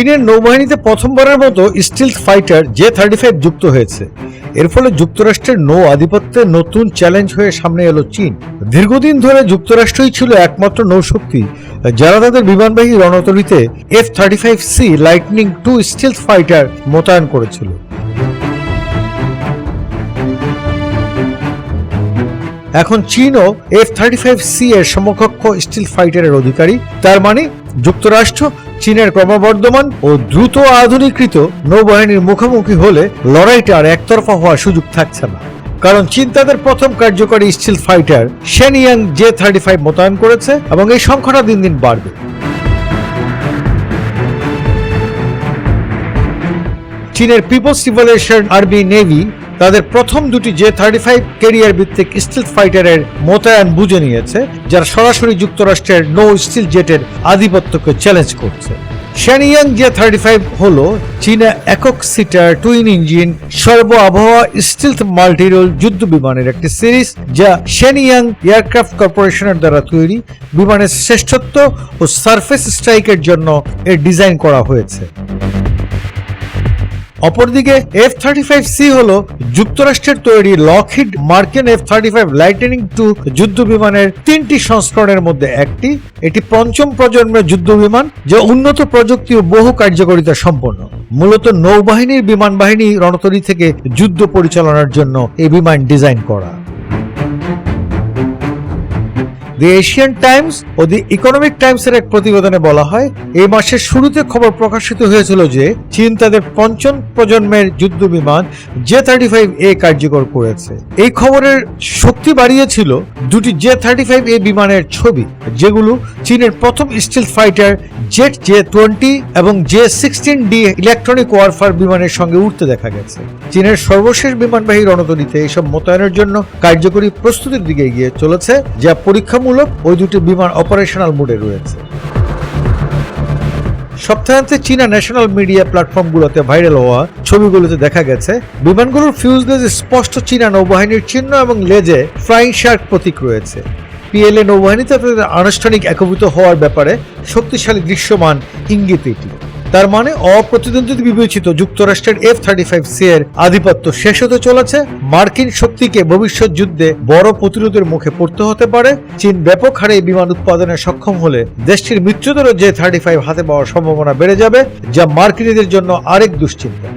চীনের নৌবাহিনীতে প্রথমবারের মতো stealth fighter J thirty five যুক্ত হয়েছে। এর ফলে যুক্তরাষ্ট্রের নৌ আধিপত্যে নতুন চ্যালেঞ্জ হয়ে সামনে এলো চীন। দীর্ঘদিন ধরে যুক্তরাষ্ট্রই ছিল একমাত্র নৌশক্তি, যারা তাদের বিমানবাহী রণতরীতে F thirty five C lightning two stealth fighter মোতায়েন করেছিল। এখন চীনও এফ থার্টি ফাইভ সি এর সমকক্ষ স্টিল ফাইটারের অধিকারী। তার মানে যুক্তরাষ্ট্র চীনের ক্রমবর্ধমান ও দ্রুত আধুনিকৃত নৌবাহিনীর মুখোমুখি হলে লড়াইটা আর একতরফা হওয়ার সুযোগ থাকছে না। কারণ চীন তাদের প্রথম কার্যকরী stealth fighter Shenyang J thirty five মোতায়েন করেছে এবং এই সংখ্যাটা দিন দিন বাড়বে। চীনের পিপলস রিভলিউশন আর্মি নেভি তাদের প্রথম দুটি জে থার্টি ফাইভ কেরিয়ার ভিত্তিক স্টিল ফাইটারের মোতায়েন বুঝে নিয়েছে, যারা সরাসরি যুক্তরাষ্ট্রের নৌ স্টিল জেটের আধিপত্যকে চ্যালেঞ্জ করছে। শ্যানিয়াং জে থার্টি ফাইভ হল চীনা একক সিটার টুইন ইঞ্জিন সর্ব আবহাওয়া স্টিলথ মাল্টিরোল যুদ্ধ বিমানের একটি সিরিজ, যা শ্যানিয়াং এয়ারক্রাফট কর্পোরেশনের দ্বারা তৈরি। বিমানের শ্রেষ্ঠত্ব ও সারফেস স্ট্রাইকের জন্য এর ডিজাইন করা হয়েছে। অপরদিকে এফ থার্টি ফাইভ সি হল যুক্তরাষ্ট্রের তৈরি Lockheed Martin F thirty five lightning two যুদ্ধ বিমানের তিনটি সংস্করণের মধ্যে একটি। এটি পঞ্চম প্রজন্মের যুদ্ধ বিমান যা উন্নত প্রযুক্তি ও বহু কার্যকারিতা সম্পন্ন। মূলত নৌবাহিনীর বিমান বাহিনী রণতরী থেকে যুদ্ধ পরিচালনার জন্য এই বিমান ডিজাইন করা। দি এশিয়ান টাইমস ও দি ইকোনমিক টাইমসের এক প্রতিবেদনে বলা হয়, এই মাসের শুরুতে খবর প্রকাশিত হয়েছিল যে চীন তাদের পঞ্চম প্রজন্মের যুদ্ধ বিমান জে থার্টি ফাইভ এ কার্যকর করেছে। এই খবরের শক্তি বাড়িয়েছিল দুটি জে থার্টি ফাইভ এ বিমানের ছবি, যেগুলো চীনের প্রথম stealth fighter jet J twenty এবং J sixteen D electronic warfare বিমানের সঙ্গে উঠতে দেখা গেছে। চীনের সর্বশেষ বিমানবাহী রণতরীতে এইসব মোতায়েনের জন্য কার্যকরী প্রস্তুতির দিকে এগিয়ে চলেছে, যা পরীক্ষামূলক ওই দুটি বিমান অপারেশনাল মোডে রয়েছে। সপ্তাহান্তে চীনা ন্যাশনাল মিডিয়া প্ল্যাটফর্মগুলোতে ভাইরাল হওয়া ছবিগুলোতে দেখা গেছে, বিমানগুলোর ফিউজলেজে স্পষ্ট চীনা নৌবাহিনীর চিহ্ন এবং লেজে ফ্লাইং শার্ক প্রতীক রয়েছে। পিএলএ নৌবাহিনীতে তাদের আনুষ্ঠানিক একভূত হওয়ার ব্যাপারে শক্তিশালী দৃশ্যমান ইঙ্গিত এটি। তার মানে অপ্রতিদ্বন্দ্বিত বিবেচিত যুক্তরাষ্ট্রের এফ থার্টি ফাইভ সি এর আধিপত্য শেষ হতে চলেছে। মার্কিন শক্তিকে ভবিষ্যৎ যুদ্ধে বড় প্রতিরোধের মুখে পড়তে হতে পারে। চীন ব্যাপক হারে বিমান উৎপাদনে সক্ষম হলে দেশটির মিত্রদেরও যে থার্টি ফাইভ হাতে পাওয়ার সম্ভাবনা বেড়ে যাবে, যা মার্কিনীদের জন্য আরেক দুশ্চিন্তা।